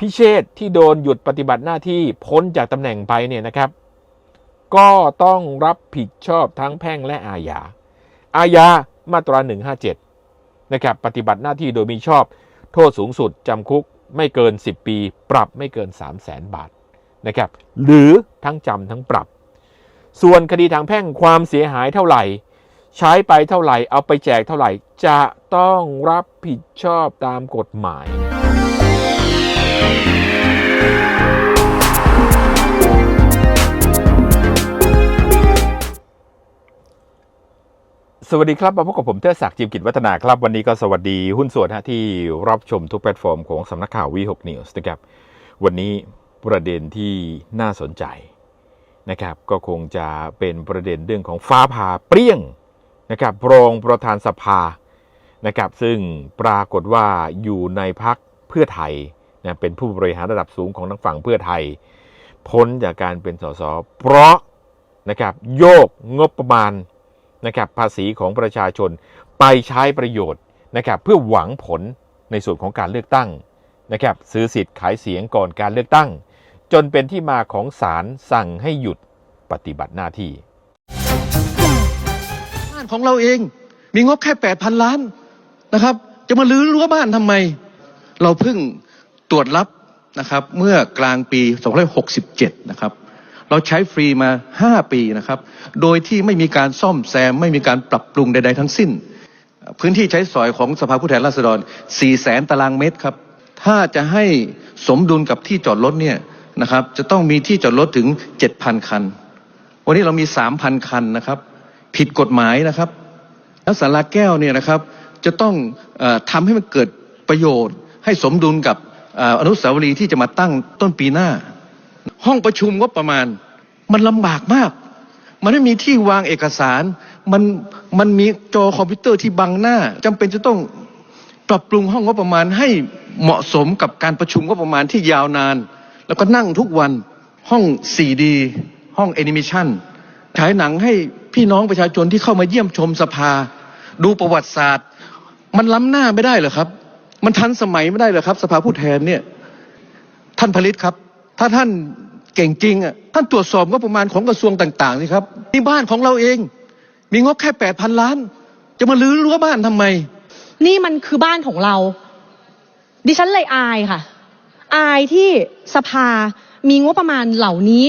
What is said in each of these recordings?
พิเชษที่โดนหยุดปฏิบัติหน้าที่พ้นจากตำแหน่งไปเนี่ยนะครับ ก็ต้องรับผิดชอบทั้งแพ่งและอาญา อาญามาตรา 157 นะครับ ปฏิบัติหน้าที่โดยมีชอบ โทษสูงสุดจำคุกไม่เกิน 10 ปี ปรับไม่เกิน 3 0 0แสนบาทนะครับ หรือทั้งจำทั้งปรับ ส่วนคดีทางแพ่งความเสียหายเท่าไหร่ ใช้ไปเท่าไหร่ เอาไปแจกเท่าไหร่ จะต้องรับผิดชอบตามกฎหมาย สวัสดีครับมาพบกับผมเทอศักดิ์จิมกิจวัฒนาครับ วันนี้ก็สวัสดีหุ้นส่วนฮะที่รับชมทุกแพลตฟอร์มของสำนักข่าววีหกนิวส์นะครับ วันนี้ประเด็นที่น่าสนใจนะครับ ก็คงจะเป็นประเด็นเรื่องของฟ้าผ่าเปรี้ยงนะครับรองประธานสภานะครับ ซึ่งปรากฏว่าอยู่ในพักเพื่อไทย นะเป็นผู้บริหารระดับสูงของทางฝั่งเพื่อไทย พ้นจากการเป็นสสเพราะนะครับโยกงบประมาณนะครับภาษีของประชาชนไปใช้ประโยชน์นะครับเพื่อหวังผลในส่วนของการเลือกตั้งนะครับซื้อสิทธิ์ขายเสียงก่อนการเลือกตั้ง จนเป็นที่มาของศาลสั่งให้หยุดปฏิบัติหน้าที่บ้านของเราเองมีงบแค่แปดพันล้านนะครับ จะมาลื้อรั้วบ้านทำไม เราเพิ่ง ตรวจรับนะครับเมื่อกลางปี2567 นะครับ เราใช้ฟรีมา 5 ปีนะครับ โดยที่ไม่มีการซ่อมแซม ไม่มีการปรับปรุงใดๆทั้งสิ้น พื้นที่ใช้สอยของสภาผู้แทนราษฎร 4 แสนตารางเมตรครับ ถ้าจะให้สมดุลกับที่จอดรถเนี่ยนะครับ จะต้องมีที่จอดรถถึง 7,000 คัน วันนี้เรามี 3,000 คันนะครับ ผิดกฎหมายนะครับ แล้วสาราแก้วเนี่ยนะครับ จะต้องอทำให้มันเกิดประโยชน์ให้สมดุลกับ อนุสาวรีย์ที่จะมาตั้งต้นปีหน้า ห้องประชุมก็ประมาณ มันลำบากมาก มันไม่มีที่วางเอกสาร มันมันมีจอคอมพิวเตอร์ที่บังหน้าจำเป็นจะต้องปรับปรุงห้องงบประมาณให้เหมาะสมกับการประชุมงบประมาณที่ยาวนาน แล้วก็นั่งทุกวันห้อง 4D ห้องแอนิเมชันฉายหนังให้พี่น้องประชาชนที่เข้ามาเยี่ยมชมสภา ดูประวัติศาสตร์ มันล้ำหน้าไม่ได้เหรอครับ มันทันสมัยไม่ได้เหรอครับ สภาผู้แทนเนี่ย ท่านผลิตครับ ถ้าท่านเก่งจริงอะท่านตรวจสอบงบประมาณของกระทรวงต่างๆนี่ครับนี่บ้านของเราเอง มีงบแค่แปดพันล้าน จะมาลื้อรั้วบ้านทำไม นี่มันคือบ้านของเรา ดิฉันเลยอายค่ะ อายที่สภามีงบประมาณเหล่านี้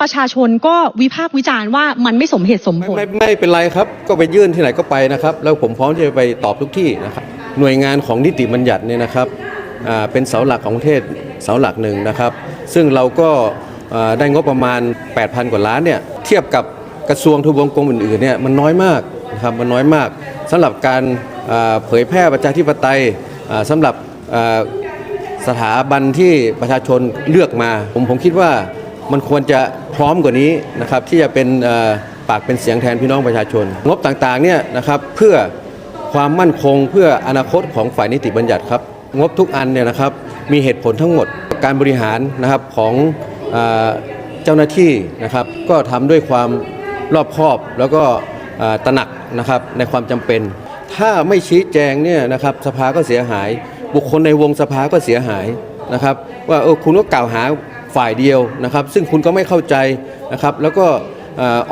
ประชาชนก็วิพากษ์วิจารณ์ว่ามันไม่สมเหตุสมไม่ผลไม่ไม่เป็นไรครับ ก็ไปยื่นที่ไหนก็ไปนะครับ แล้วผมพร้อมที่จะไปตอบทุกที่นะครับ หน่วยงานของนิติบัญญัติเนี่ยนะครับเป็นเสาหลักของประเทศเสาหลักหนึ่งนะครับ ซึ่งเราก็ได้งบประมาณ 8,000 กว่าล้านเนี่ยเทียบกับกระทรวงทบวงกรมอื่นๆเนี่ยมันน้อยมากนะครับมันน้อยมากสำหรับการเผยแพร่ประชาธิปไตยอ่าสำหรับสถาบันที่ประชาชนเลือกมา ผมผมคิดว่ามันควรจะพร้อมกว่านี้นะครับที่จะเป็นปากเป็นเสียงแทนพี่น้องประชาชน งบต่างๆเนี่ยนะครับเพื่อ ความมั่นคงเพื่ออนาคตของฝ่ายนิติบัญญัติครับงบทุกอันเนี่ยนะครับมีเหตุผลทั้งหมดการบริหารนะครับของเจ้าหน้าที่นะครับ ก็ทำด้วยความรอบคอบแล้วก็ตระหนักนะครับในความจำเป็น ถ้าไม่ชี้แจงเนี่ยนะครับสภาก็เสียหาย บุคคลในวงสภาก็เสียหายนะครับ ว่าเออคุณก็กล่าวหาฝ่ายเดียวนะครับ ซึ่งคุณก็ไม่เข้าใจนะครับ แล้วก็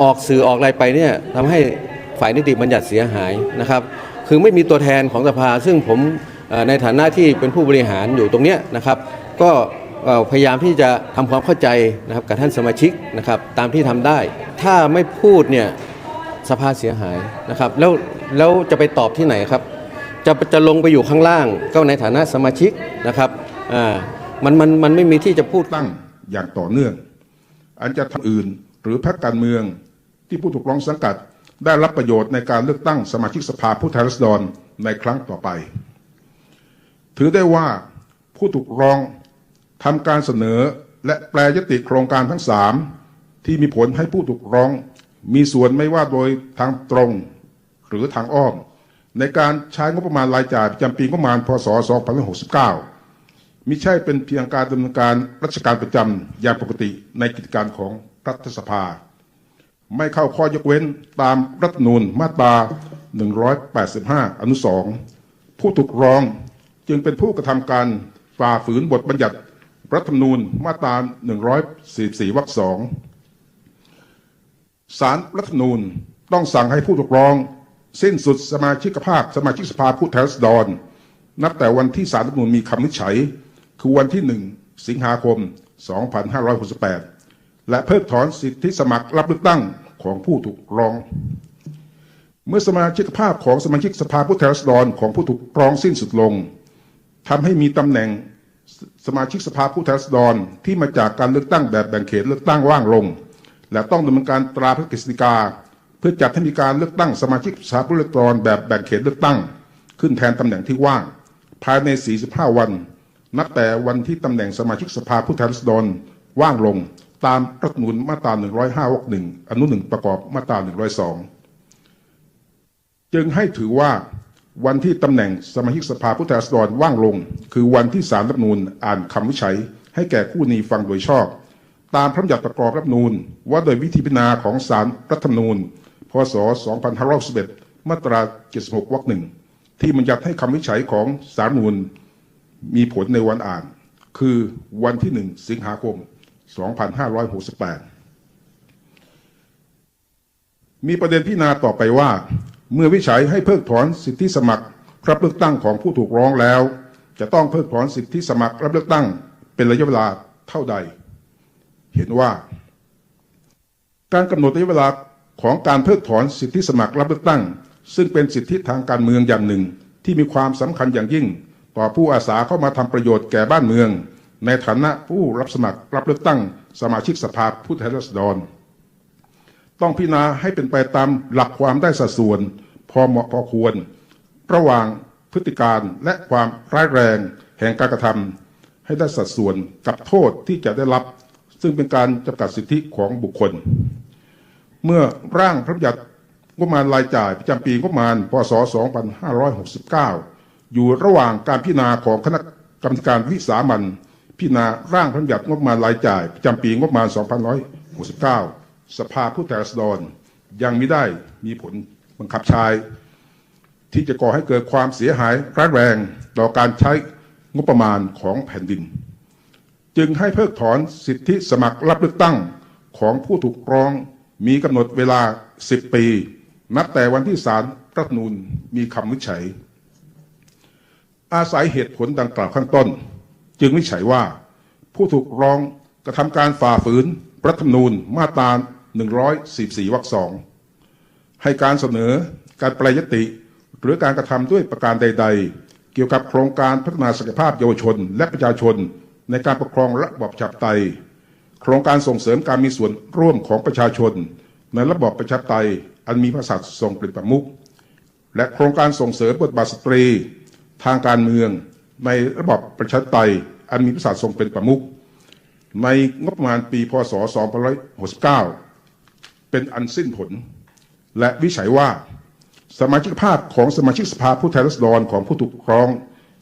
ออกสื่อออกอะไรไปเนี่ยทำให้ฝ่ายนิติบัญญัติเสียหายนะครับ คือไม่มีตัวแทนของสภา ซึ่งผมในฐานะที่เป็นผู้บริหารอยู่ตรงเนี้ยนะครับ ก็พยายามที่จะทำความเข้าใจนะครับกับท่านสมาชิกนะครับตามที่ทำได้ ถ้าไม่พูดเนี่ยสภาเสียหายนะครับแล้วแล้วจะไปตอบที่ไหนครับ จะจะลงไปอยู่ข้างล่างก็ในฐานะสมาชิกนะครับอ่ามันมันมันไม่มีที่จะพูดตั้งอย่างต่อเนื่อง อันจะทำอื่นหรือพรรคการเมืองที่ผู้ถูกร้องสังกัด ได้รับประโยชน์ในการเลือกตั้งสมาชิกสภาผู้แทนราษฎรในครั้งต่อไป ถือได้ว่าผู้ถูกร้องทำการเสนอและแปลยติโครงการทั้งสามที่มีผลให้ผู้ถูกร้อง มีส่วนไม่ว่าโดยทางตรงหรือทางอ้อม ในการใช้งบประมาณรายจ่ายประจำปีงบประมาณพศ 2569มิใช่เป็นเพียงการดำเนินการราชการประจำอย่างปกติในกิจการของรัฐสภา ไม่เข้าข้อยกเว้นตามรัฐนูญมาตรา 185 อนุ 2 ผู้ถูกร้องจึงเป็นผู้กระทำการฝ่าฝืนบทบัญญัติรัฐธรรมนูญมาตรา 144 วรรคสองสารรัฐธรรมนูญต้องสั่งให้ผู้ถูกร้อง สิ้นสุดสมาชิกภาพสมาชิกสภาผู้แทนราษฎร นับแต่วันที่สารรัฐธรรมนูญมีคำวินิจฉัย คือวันที่ 1 สิงหาคม 2568 และเพิกถอนสิทธิสมัครรับเลือกตั้งของผู้ถูกร้อง เมื่อสมาชิกภาพของสมาชิกสภาผู้แทนราษฎรของผู้ถูกร้องสิ้นสุดลงทำให้มีตำแหน่งสมาชิกสภาผู้แทนราษฎรที่มาจากการเลือกตั้งแบบแบ่งเขตเลือกตั้งว่างลง และต้องดำเนินการตราพระกฤษฎีกา เพื่อจัดให้มีการเลือกตั้งสมาชิกสภาผู้แทนราษฎรแบบแบ่งเขตเลือกตั้ง ขึ้นแทนตำแหน่งที่ว่าง ภายใน 45 วัน นับแต่วันที่ตำแหน่งสมาชิกสภาผู้แทนราษฎรว่างลง ตามรัฐมนูญมาตรา 105วรรคหนึ่งอนุหนึ่งประกอบมาตรา 102 จึงให้ถือว่าวันที่ตำแหน่งสมาชิกสภาผู้แทนราษฎรว่างลง คือวันที่สารรัฐมนูญอ่านคำวิจัย ให้แก่ผู้นีฟังโดยชอบ ตามพระบัญญัติประกอบรัฐมนูญว่าโดยวิธีพิจารณาของสารรัฐธรรมนูญพศ 2511 มาตรา 76 วรรคหนึ่งที่บัญญัติให้คำวิจัยของสารรัฐมนูญมีผลในวันอ่าน คือวันที่ 1 สิงหาคม 2568 มีประเด็นพิจารณาต่อไปว่า เมื่อวิจัยให้เพิกถอนสิทธิสมัครรับเลือกตั้งของผู้ถูกร้องแล้ว จะต้องเพิกถอนสิทธิสมัครรับเลือกตั้งเป็นระยะเวลาเท่าใด เห็นว่า การกำหนดระยะเวลาของการเพิกถอนสิทธิสมัครรับเลือกตั้ง ซึ่งเป็นสิทธิทางการเมืองอย่างหนึ่งที่มีความสำคัญอย่างยิ่ง ต่อผู้อาสาเข้ามาทำประโยชน์แก่บ้านเมือง ในฐานะผู้รับสมัครรับเลือกตั้งสมาชิกสภาผู้แทนราษฎร ต้องพิจารณาให้เป็นไปตามหลักความได้สัดส่วน พอเหมาะพอควร ระหว่างพฤติการและความร้ายแรงแห่งการกระทำให้ได้สัดส่วนกับโทษที่จะได้รับ ซึ่งเป็นการจำกัดสิทธิของบุคคล เมื่อร่างพระบัญญัติงบประมาณรายจ่ายประจำปีงบประมาณพศ 2569 อยู่ระหว่างการพิจารณาของคณะกรรมการวิสามัญ พิจารณาร่างพระบัญญัติงบประมาณรายจ่ายประจำปีงบประมาณ 2569 สภาผู้แทนราษฎรยังไม่ได้มีผลบังคับใช้ที่จะก่อให้เกิดความเสียหายร้ายแรงต่อการใช้งบประมาณของแผ่นดิน จึงให้เพิกถอนสิทธิสมัครรับเลือกตั้งของผู้ถูกร้องมีกำหนดเวลา 10 ปี นับแต่วันที่ศาลรัฐนูญมีคำวินิจฉัย อาศัยเหตุผลดังกล่าวข้างต้น จึงวิจัยว่า ผู้ถูกร้องกระทำการฝ่าฝืนรัฐธรรมนูญมาตรา144วรรคสองให้การเสนอการแปลยติ หรือการกระทำด้วยประการใด ๆ เกี่ยวกับโครงการพัฒนาศักยภาพเยาวชน และประชาชน ในการปกครองระบอบประชาธิปไตย โครงการส่งเสริมการมีส่วนร่วมของประชาชน ในระบอบประชาธิปไตย อันมีพระมหากษัตริย์ทรงเป็นประมุขและโครงการส่งเสริมบทบาทสตรี ทางการเมือง ในระบอบประชาธิปไตยอันมีพระมหากษัตริย์ทรงเป็นประมุขในงบประมาณปีพศ 2569 เป็นอันสิ้นผล และวิจัยว่าสมาชิกภาพของสมาชิกสภาผู้แทนราษฎรของผู้ถูกครอง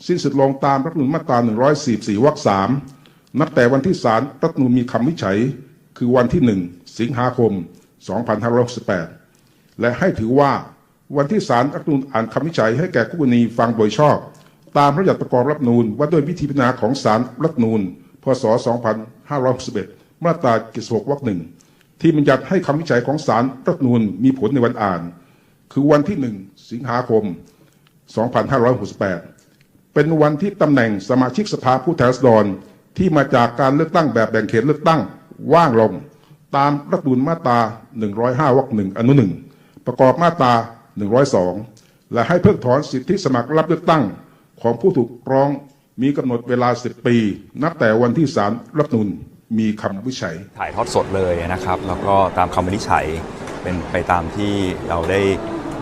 สิ้นสุดลงตามรัฐธรรมนูญมาตรา 144 วรรคสามนับแต่วันที่ศาลรัฐธรรมนูญมีคำวิจัย คือวันที่ 1 สิงหาคม 2568 และให้ถือว่าวันที่ศาลรัฐธรรมนูญอ่านคำวิจัยให้แก่ผู้กรณีฟังโดยชอบ ตามพระราชบัญญัติประกอบรัฐนูญว่าด้วยวิธีพิจารณาของศาลรัฐธรรมนูญพศ 2561 มาตรา76วรรคหนึ่งที่บัญญัติให้คำวิจัยของศาลรัฐนูญมีผลในวันอ่าน คือวันที่ 1 สิงหาคม 2568 เป็นวันที่ตำแหน่งสมาชิกสภาผู้แทนราษฎรที่มาจากการเลือกตั้งแบบแบ่งเขตเลือกตั้งว่างลง ตามรัฐนูญมาตรา 105วรรคหนึ่งอนุหนึ่งประกอบมาตรา 102 และให้เพิกถอนสิทธิสมัครรับเลือกตั้ง ของผู้ถูกร้องมีกำหนดเวลา 10 ปี นับแต่วันที่ศาลรัฐธรรมนูญมีคำวิจัย ถ่ายทอดสดเลยนะครับ แล้วก็ตามคำวินิจฉัยเป็นไปตามที่เราได้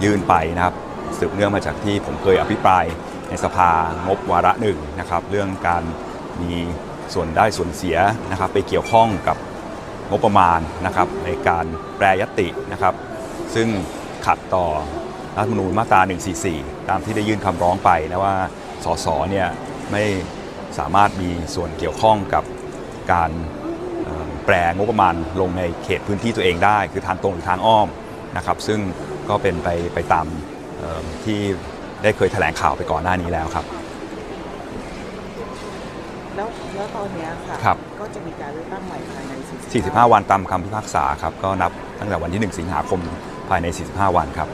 ยื่นไปนะครับสืบเนื่องมาจากที่ผมเคยอภิปรายในสภางบวาระหนึ่งนะครับ เรื่องการมีส่วนได้ส่วนเสียนะครับ ไปเกี่ยวข้องกับงบประมาณนะครับ ในการแปรยตตินะครับ ซึ่งขัดต่อรัฐธรรมนูญมาตรา 144 ตามที่ได้ยื่นคำร้องไปนะว่า สสเนี่ยไม่สามารถมีส่วนเกี่ยวข้องกับการเอ่อแปลงบประมาณลงในเขตพื้นที่ตัวเองได้ คือทางตรงหรือทางอ้อมนะครับ ซึ่งก็เป็นไปไปตามเอ่อที่ได้เคยแถลงข่าวไปก่อนหน้านี้แล้วครับ แล้วแล้วตอนเนี้ยค่ะครับก็จะมีการเลือกตั้งใหม่ภายใน 45 วันตามคำพิพากษาครับ ก็นับตั้งแต่วันที่ 1 สิงหาคมภายใน 45 วันครับ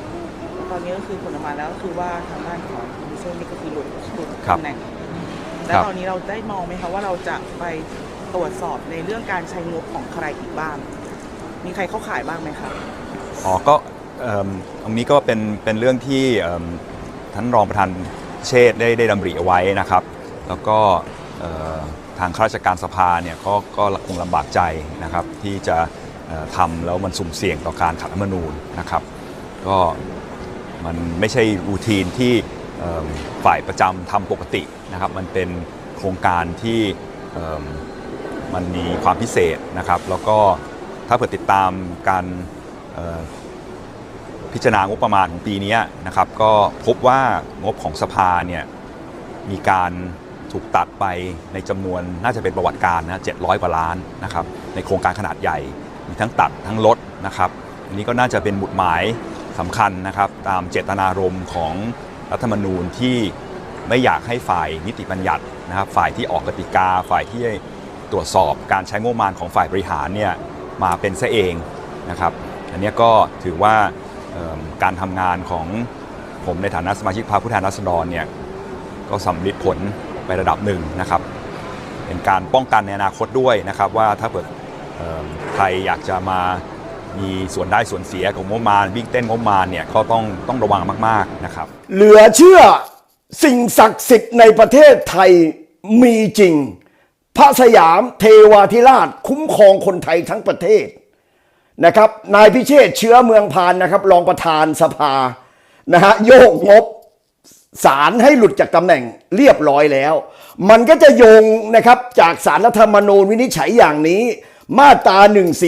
ตอนนี้ก็คือผลออกมาแล้วก็คือว่าทางด้านของคุณมิเชลนี่ก็คือหลุดหลุดครับ ตำแหน่งคแล้วรับตอนนี้เราได้มองไหมคะว่าเราจะไปตรวจสอบในเรื่องการใช้งบของใครอีกบ้าง มีใครเข้าข่ายบ้างไหมคะ อ๋อก็เอิ่มตรงนี้ก็เป็นเป็นเรื่องที่เอิ่มท่านรองประธานเชษฐ์ได้ได้ดำริเอาไว้นะครับ แล้วก็เอ่อทางข้าราชการสภาเนี่ยก็ก็คงลำบากใจนะครับที่จะเอ่อทำแล้วมันสุ่มเสี่ยงต่อการขัดรัฐธรรมนูญนะครับ ก็ มันไม่ใช่รูทีนที่ฝ่ายประจำทำปกตินะครับมันเป็นโครงการที่มันมีความพิเศษนะครับแล้วก็ถ้าเผื่อติดตามการพิจารณางบประมาณของปีนี้นะครับก็พบว่างบของสภาเนี่ยมีการถูกตัดไปในจำนวนน่าจะเป็นประวัติการนะ700 กว่าล้านนะครับในโครงการขนาดใหญ่ มีทั้งตัดทั้งลดนะครับอันนี้ก็น่าจะเป็นหมุดหมาย สำคัญนะครับตามเจตนารมณ์ของรัฐธรรมนูญที่ไม่อยากให้ฝ่ายนิติบัญญัตินะครับฝ่ายที่ออกกติกาฝ่ายที่ตรวจสอบการใช้งบประมาณของฝ่ายบริหารเนี่ยมาเป็นซะเองนะครับอันนี้ก็ถือว่าการทำงานของผมในฐานะสมาชิกพรรคผู้แทนราษฎรเนี่ยก็สำลิดผลไประดับหนึ่งนะครับ เป็นการป้องกันในอนาคตด้วยนะครับว่าถ้าเกิดใครอยากจะมา มีส่วนได้ส่วนเสียของงบประมาณวิ่งเต้นงบประมาณเนี่ยก็ต้องต้องระวังมากๆนะครับ เหลือเชื่อสิ่งศักดิ์สิทธิ์ในประเทศไทยมีจริง พระสยามเทวาธิราชคุ้มครองคนไทยทั้งประเทศนะครับนายพิเชษเชื้อเมืองพานนะครับรองประธานสภานะฮะโยกงบสารให้หลุดจากตำแหน่งเรียบร้อยแล้ว มันก็จะโยงนะครับจากสารรัฐธรรมนูญวินิจฉัยอย่างนี้ มาตรา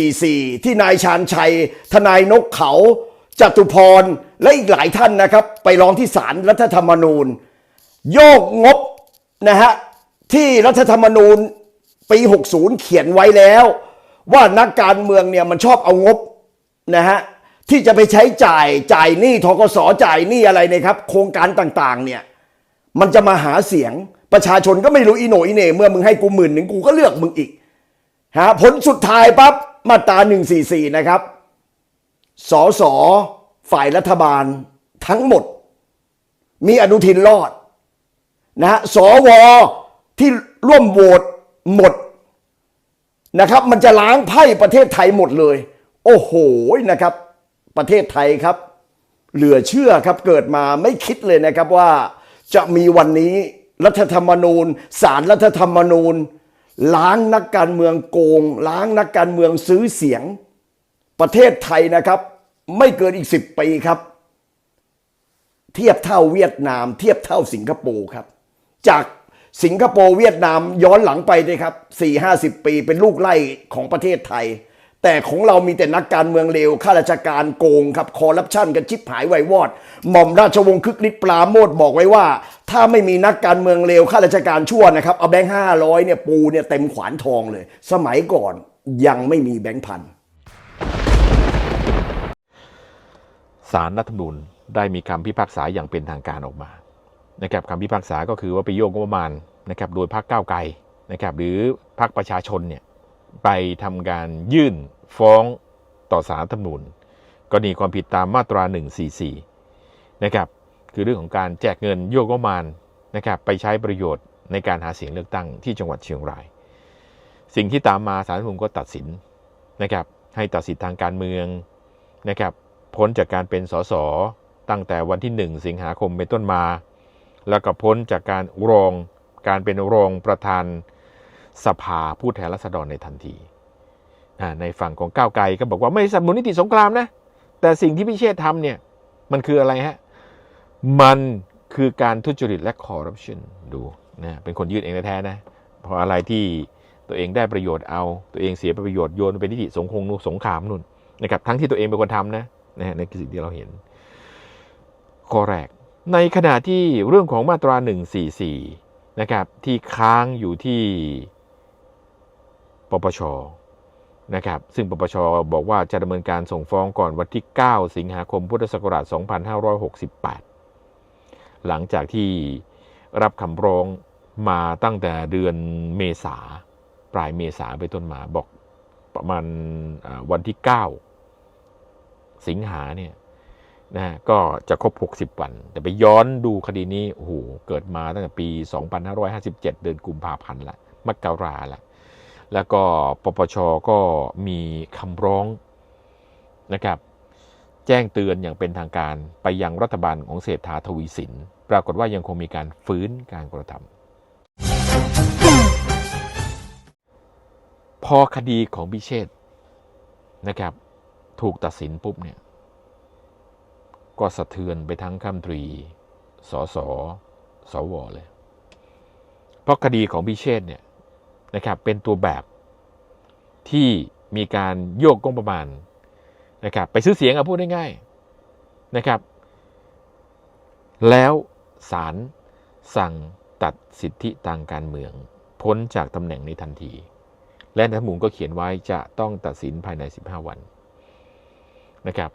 144 ที่นายชาญชัย ทนายนกเขาจตุพร และอีกหลายท่านนะครับ ไปร้องที่ศาลรรัฐธรรมนูญ โยกงบนะฮะที่รัฐธรรมนูญปี 60 เขียนไว้แล้ว ว่านักการเมืองเนี่ยมันชอบเอางบนะฮะที่จะไปใช้จ่ายจ่ายหนี้ทกสจ่ายหนี้อะไรนะครับ โครงการต่างๆเนี่ยมันจะมาหาเสียงประชาชนก็ไม่รู้อีโหนอีเหน่เมื่อมึงให้กูหมื่นหนึ่งกูก็เลือกมึงอีก ฮะผลสุดท้ายปั๊บมาตรา144 นะครับสอสอฝ่ายรัฐบาลทั้งหมด มีอนุทินรอดนะฮะสวที่ร่วมโหวตหมดนะครับ มันจะล้างไพ่ประเทศไทยหมดเลย โอ้โหนะครับ ประเทศไทยครับ เหลือเชื่อครับเกิดมาไม่คิดเลยนะครับว่าจะมีวันนี้รัฐธรรมนูญสารรัฐธรรมนูญ ล้างนักการเมืองโกง ล้างนักการเมืองซื้อเสียง ประเทศไทยนะครับ ไม่เกินอีกสิบปีครับ เทียบเท่าเวียดนาม เทียบเท่าสิงคโปร์ครับ จากสิงคโปร์เวียดนามย้อนหลังไปเลยครับสี่ห้าสิบปีเป็นลูกไล่ของประเทศไทย แต่ของเรามีแต่นักการเมืองเลวข้าราชการโกงครับคอร์รัปชันกันชิบหายไววอด หม่อมราชวงศ์คึกฤทธิ์ปราโมทบอกไว้ว่า ถ้าไม่มีนักการเมืองเลวข้าราชการชั่วนะครับ เอาแบงค์ห้าร้อยเนี่ยปูเนี่ยเต็มขวานทองเลย สมัยก่อนยังไม่มีแบงค์พันสารรัฐธรรมนูญได้มีคำพิพากษาอย่างเป็นทางการออกมานะครับคำพิพากษาก็คือว่าไปโยกงบประมาณนะครับโดยพรรคก้าวไกลนะครับหรือพรรคประชาชนเนี่ยไปทำการยื่นฟ้องต่อสารรัฐธรรมนูญกรณีความผิดตามมาตรา 144 นะครับ คือเรื่องของการแจกเงินโยกประมาณนะครับไปใช้ประโยชน์ในการหาเสียงเลือกตั้งที่จังหวัดเชียงราย สิ่งที่ตามมาสารรัฐธรรมนูญก็ตัดสินนะครับให้ตัดสิทธิทางการเมืองนะครับพ้นจากการเป็นสสตั้งแต่วันที่ 1 สิงหาคมเป็นต้นมา แล้วก็พ้นจากการรองการเป็นรองประธานสภาผู้แทนราษฎรในทันทีอ่าในฝั่งของก้าวไกลก็บอกว่าไม่สนับสนุนนิติสงครามนะแต่สิ่งที่พิเชษฐ์ทำเนี่ยมันคืออะไรฮะ มันคือการทุจริตและคอร์รัปชันดูนะเป็นคนยืดเองแท้ๆนะเพราะอะไรที่ตัวเองได้ประโยชน์เอาตัวเองเสียประโยชน์โยนเป็นนิติสงครามสงครามนู่นนะครับทั้งที่ตัวเองเป็นคนทำนะนะนั่คือสิ่งที่เราเห็นข้อแรกในขณะที่เรื่องของมาตรา 144 นะครับที่ค้างอยู่ที่ปปชนะครับซึ่งปปชบอกว่าจะดำเนินการส่งฟ้องก่อนวันที่ 9 สิงหาคมพุทธศักราช 2568 หลังจากที่รับคำร้องมาตั้งแต่เดือนเมษาปลายเมษาไปต้นมาบอกประมาณวันที่ 9 สิงหาเนี่ยนะก็จะครบ 60 วัน แต่ไปย้อนดูคดีนี้โอ้โหเกิดมาตั้งแต่ปี 2557 เดือนกุมภาพันธ์ละมกราละแล้วก็ปปชก็มีคำร้องนะครับ แจ้งเตือนอย่างเป็นทางการไปยังรัฐบาลของเศรษฐาทวีสิน ปรากฏว่ายังคงมีการฟื้นการกระทำพอคดีของพิเชษนะครับ ถูกตัดสินปุ๊บเนี่ย ก็สะเทือนไปทั้งข้ามตรี สส สวเลย เพราะคดีของพิเชษเนี่ยนะครับเป็นตัวแบบที่มีการโยกงบประมาณ นะครับไปซื้อเสียงอะพูดง่ายๆนะครับ แล้วศาลสั่งตัดสิทธิทางการเมือง พ้นจากตำแหน่งในทันที และรัฐมนูญก็เขียนไว้จะต้องตัดสินภายใน 15 วันนะครับ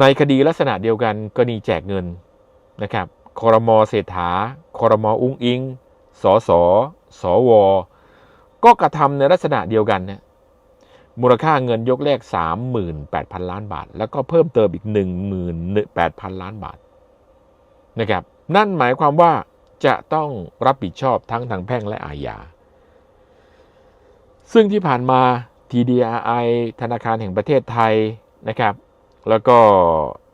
ในคดีลักษณะเดียวกันกรณีแจกเงินนะครับคอรมอเศรษฐาคอรมออุ้งอิงสอสอสวก็กระทำในลักษณะเดียวกันเนี่ย มูลค่าเงินยกแรก38,000 ล้านบาท แล้วก็เพิ่มเติมอีก 18,000 ล้านบาทนะครับนั่นหมายความว่าจะต้องรับผิดชอบทั้งทางแพ่งและอาญา ซึ่งที่ผ่านมา TDRI ธนาคารแห่งประเทศไทยนะครับ แล้วก็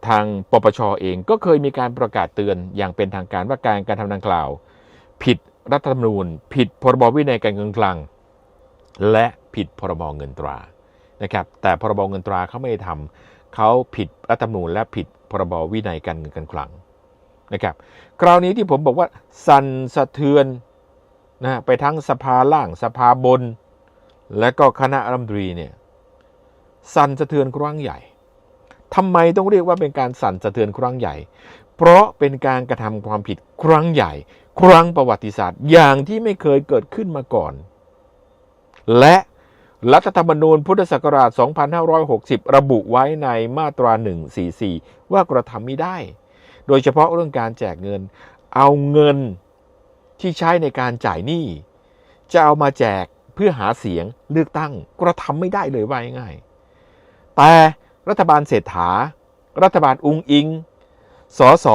ทางปปชเองก็เคยมีการประกาศเตือนอย่างเป็นทางการว่าการการทำดังกล่าว ผิดรัฐธรรมนูญ ผิดพรบวินัยการเงินคลังและผิดพรบเงินตรา นะครับแต่พรบเงินตราเขาไม่ได้ทำเขาผิดรัฐธรรมนูญและผิดพรบวินัยการเงินการคลังนะครับคราวนี้ที่ผมบอกว่าสั่นสะเทือนนะไปทั้งสภาล่างสภาบน และก็คณะรัฐมนตรีเนี่ยสั่นสะเทือนครั้งใหญ่ทำไมต้องเรียกว่าเป็นการสั่นสะเทือนครั้งใหญ่ เพราะเป็นการกระทำความผิดครั้งใหญ่ ครั้งประวัติศาสตร์อย่างที่ไม่เคยเกิดขึ้นมาก่อน และ รัฐธรรมนูญพุทธศักราช 2560 ระบุไว้ในมาตรา 144 ว่ากระทำไม่ได้ โดยเฉพาะเรื่องการแจกเงิน เอาเงินที่ใช้ในการจ่ายหนี้ จะเอามาแจกเพื่อหาเสียงเลือกตั้งกระทำไม่ได้เลยว่าง่าย แต่รัฐบาลเศรษฐา รัฐบาลอุงอิง สส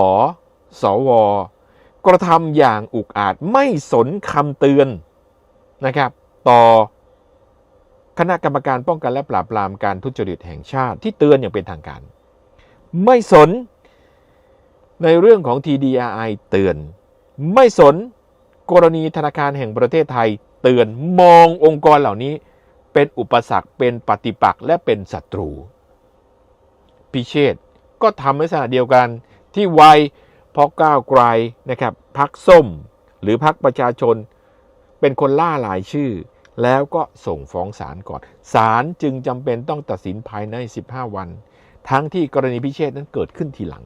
สว กระทำอย่างอุกอาจไม่สนคำเตือนนะครับ ต่อ คณะกรรมการป้องกันและปราบปรามการทุจริตแห่งชาติที่เตือนอย่างเป็นทางการ ไม่สนในเรื่องของ TDRI เตือน ไม่สนกรณีธนาคารแห่งประเทศไทย เตือนมององค์กรเหล่านี้ เป็นอุปสรรคเป็นปฏิปักษ์และเป็นศัตรู พิเชษก็ทำในลักษณะเดียวกันที่ไวเพราะก้าวไกลนะครับพักส้มหรือพักประชาชน เป็นคนล่าหลายชื่อ แล้วก็ส่งฟ้องศาลก่อน ศาลจึงจำเป็นต้องตัดสินภายใน 15 วัน ทั้งที่กรณีพิเชษนั้นเกิดขึ้นทีหลัง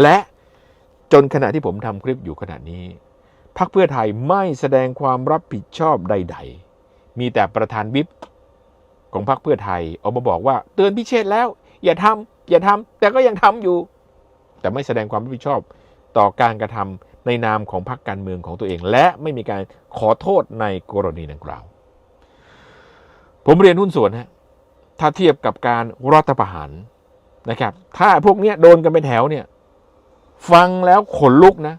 และจนขณะที่ผมทำคลิปอยู่ขณะนี้พักเพื่อไทยไม่แสดงความรับผิดชอบใด ๆ มีแต่ประธานวิปของพรรคเพื่อไทยออกมาบอกว่า เตือนพิเชษแล้ว อย่าทำอย่าทำแต่ก็ยังทำอยู่ แต่ไม่แสดงความรับผิดชอบต่อการกระทำ ในนามของพรรคการเมืองของตัวเอง และไม่มีการขอโทษในกรณีดังกล่าว ผมเรียนหุ้นส่วนฮะถ้าเทียบกับการรัฐประหารนะครับ ถ้าพวกเนี้ยโดนกันเป็นแถวเนี่ย ฟังแล้วขนลุกนะ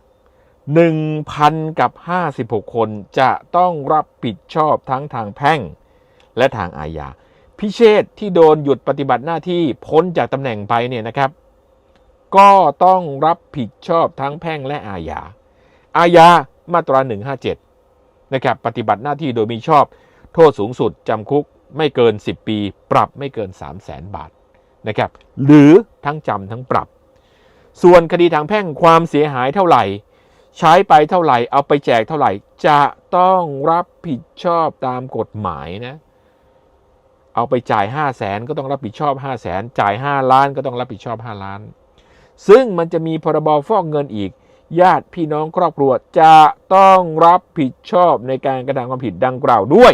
1,000กับ56คนจะต้องรับผิดชอบทั้งทางแพ่งและทางอาญาพิเชษที่โดนหยุดปฏิบัติหน้าที่พ้นจากตำแหน่งไปเนี่ยนะครับ ก็ต้องรับผิดชอบทั้งแพ่งและอาญา อาญามาตรา 157 นะครับ ปฏิบัติหน้าที่โดยมีชอบ โทษสูงสุดจำคุกไม่เกิน 10 ปี ปรับไม่เกิน 3 0 0แสนบาทนะครับ หรือทั้งจำทั้งปรับ ส่วนคดีทางแพ่งความเสียหายเท่าไหร่ ใช้ไปเท่าไหร่ เอาไปแจกเท่าไหร่ จะต้องรับผิดชอบตามกฎหมายนะ เอาไปจ่าย 5 0 0แสนก็ต้องรับผิดชอบ 5 0 0แสนจ่าย 5 ล้านก็ต้องรับผิดชอบ 5 ล้าน ซึ่งมันจะมีพรบฟอกเงินอีก ญาติพี่น้องครอบครัวจะต้องรับผิดชอบในการกระทำความผิดดังกล่าวด้วย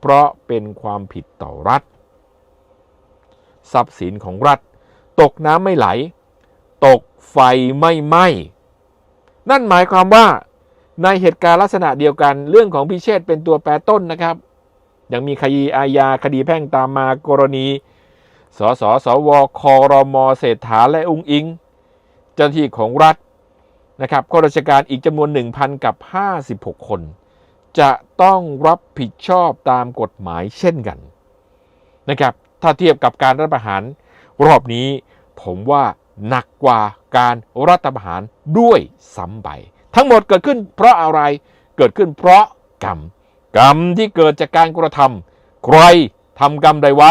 เพราะเป็นความผิดต่อรัฐ ทรัพย์สินของรัฐ ตกน้ำไม่ไหล ตกไฟไม่ไหม้นั่นหมายความว่าในเหตุการณ์ลักษณะเดียวกันเรื่องของพิเชษเป็นตัวแปรต้นนะครับ ยังมีคดีอาญาคดีแพ่งตามมากรณี สสสวคอรมเศรษฐาและองค์อิง เจ้าหน้าที่ของรัฐนะครับข้าราชการอีกจำนวน 1,000 กับ 56 คน จะต้องรับผิดชอบตามกฎหมายเช่นกันนะครับถ้าเทียบกับการรัฐประหารรอบนี้ ผมว่าหนักกว่าการรัฐประหารด้วยซ้ำไป ทั้งหมดเกิดขึ้นเพราะอะไรเกิดขึ้นเพราะกรรม กรรมที่เกิดจากการกระทำใครทำกรรมใดไว้